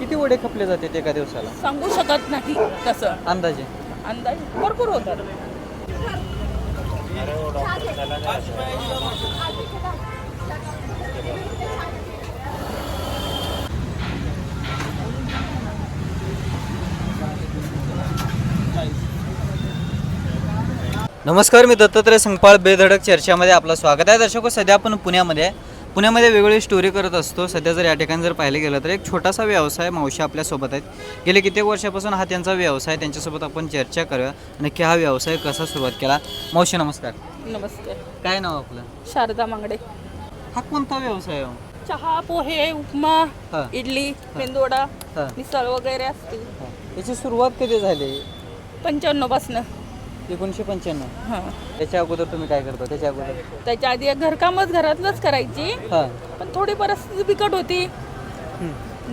किती वडे खपले जाते एका दिवसाला? सांगू शकत नाही तसं. अंदाजे. अंदाज भरपूर होतात. नमस्कार मी दत्तात्रय संगपाळ बेधडक चर्चामध्ये आपलं स्वागत आहे. दर्शको सध्या आपण पुण्यामध्ये आहे पुण्यामध्ये वेगवेगळी स्टोरी करत असतो. सध्या जर या ठिकाणी जर पाहिलं गेलं तर एक छोटासा व्यवसाय मावशी आपल्यासोबत आहेत. गेले कित्येक वर्षापासून हा त्यांचा व्यवसाय. त्यांच्यासोबत आपण चर्चा करूया. नक्की हा व्यवसाय कसा सुरुवात केला? मावशी नमस्कार. नमस्ते काय नाव आपलं? शारदा मांगडे. हा कोणता व्यवसाय आहे? चहा पोहे उपमा हा. इडली मेंदोडा हा. मिसळ वगैरे असतील. हा. याची सुरुवात कधी झाली? पंच्याण्णव पासनं एकोणीसशे पंच्याण्णव. हां. त्याच्या अगोदर तुम्ही काय करता? त्याच्या अगोदर? त्याच्या आधी घरकामच घरातलंच करायची. हां. पण थोडी परिस्थिती बिकट होती.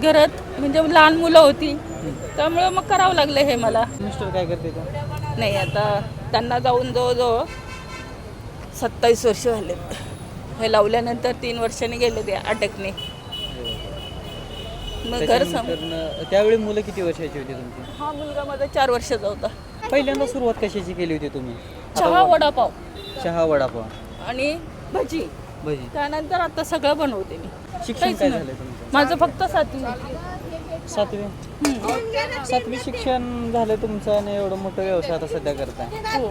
घरात म्हणजे लहान मुलं होती. त्यामुळे मग करावं लागलं हे मला. मिस्टर काय करते ते नाही आता त्यांना जाऊन जवळजवळ सत्तावीस वर्ष झाले. हे लावल्यानंतर तीन वर्षांनी गेले ते अटकने. मग घर त्याच्यानंतर त्यावेळी मुलं किती वर्षाची होती तुमची? हा मुलगा माझा चार वर्षाचा होता. पहिल्यांदा सुरुवात कशाची केली होती तुम्ही? चहा वडापाव. चहा वडापाव. आणि भजी. भजी. त्यानंतर आता सगळं बनवते मी. शिक्षण काहीच काय नाही. झालं तुमचं? माझं फक्त सातवी. सातवी? हम्म. सातवी शिक्षण झालं तुमचं आणि एवढं मोठं व्यवसाय आता सध्या करताय. हो.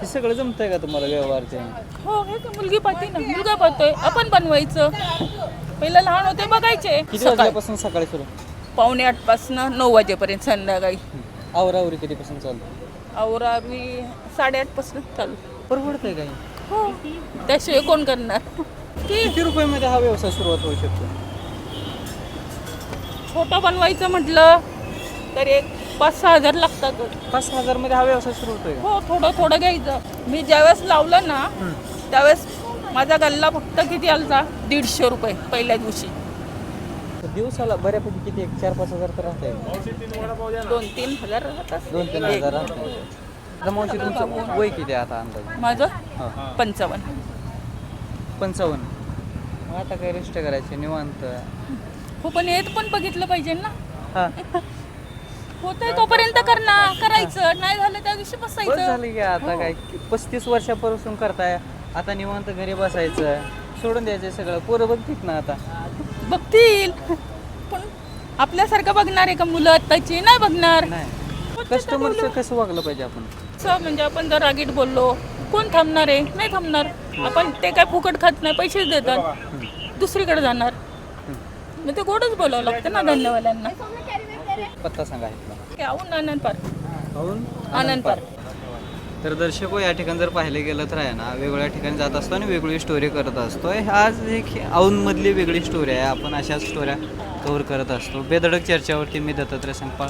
हे सगळं जमतंय का तुम्हाला व्यवहारचे? हो हे तर मुलगी पाहते ना. मुलगा पाहतोय. आपण बनवायचं. पहिलं लहान होते बघायचे. किती सकाळी. वाजल्यापासून सकाळी सुरू? पावणे आठ पासन नऊ वाजेपर्यंत संध्याकाळी. आवरावरी कधीपासून चालू? आवरावी साडेआठपासून चालू. परवडतंय काही? हो. त्याशिवाय कोण करणार? की किती रुपयामध्ये हा व्यवसाय सुरुवात होऊ शकतो? छोटं बनवायचं म्हटलं तर एक पाच सहा हजार लागतात. पाच सहा हजारमध्ये हा व्यवसाय सुरू होतोय का? हो थोडं थोडं घ्यायचं. मी ज्यावेळेस लावलं ना त्यावेळेस माझा गल्ला फक्त किती आलता? दीडशे रुपये पहिल्या दिवशी. दिवसाला बऱ्यापैकी किती एक चार पाच हजार तर राहते दोन तीन हजार राहतात. दोन तीन हजार राहते मावशी तुमचं वय किती आहे आता अंदाजे? माझं? हा. पंचावन्न. पंचावन्न. मग आता काय रेस्ट करायचे? निवांत. हो पण येत पण बघितलं पाहिजे ना. हा. होतंय तोपर्यंत करणार करायचं. नाही झालं त्या दिवशी बस बसायचं. झालं की आता काय? पस्तीस वर्षापासून करताय. आता निवांत घरी बसायचं. सोडून द्यायचं सगळं. पोरं बघतील ना आता. बघतील. पण आपल्यासारखं बघणार आहे का मुलं? आत्ताची नाही बघणार. नाही. कस्टमरचं कसं वागलं पाहिजे आपण? असं म्हणजे आपण जर रागीट बोललो कोण थांबणार आहे? नाही थांबणार. आपण ते काय फुकट खात नाही पैसेच देतात. दुसरीकडे जाणार. मग ते गोडच बोलावं लागतं ना धंदेवाल्यांना पत्ता सांगा आनंद पार्क. आनंद पार्क. तर दर्शको या ठिकाणी जर पाहिलं गेलं तर आहे ना वेगवेगळ्या ठिकाणी जात असतो आणि वेगळी स्टोरी करत असतो. आज एक औंधमधली वेगळी स्टोरी आहे. आपण अशाच स्टोऱ्या कव्हर करत असतो. बेधडक चर्चावरती मी दत्तात्रय संपाळ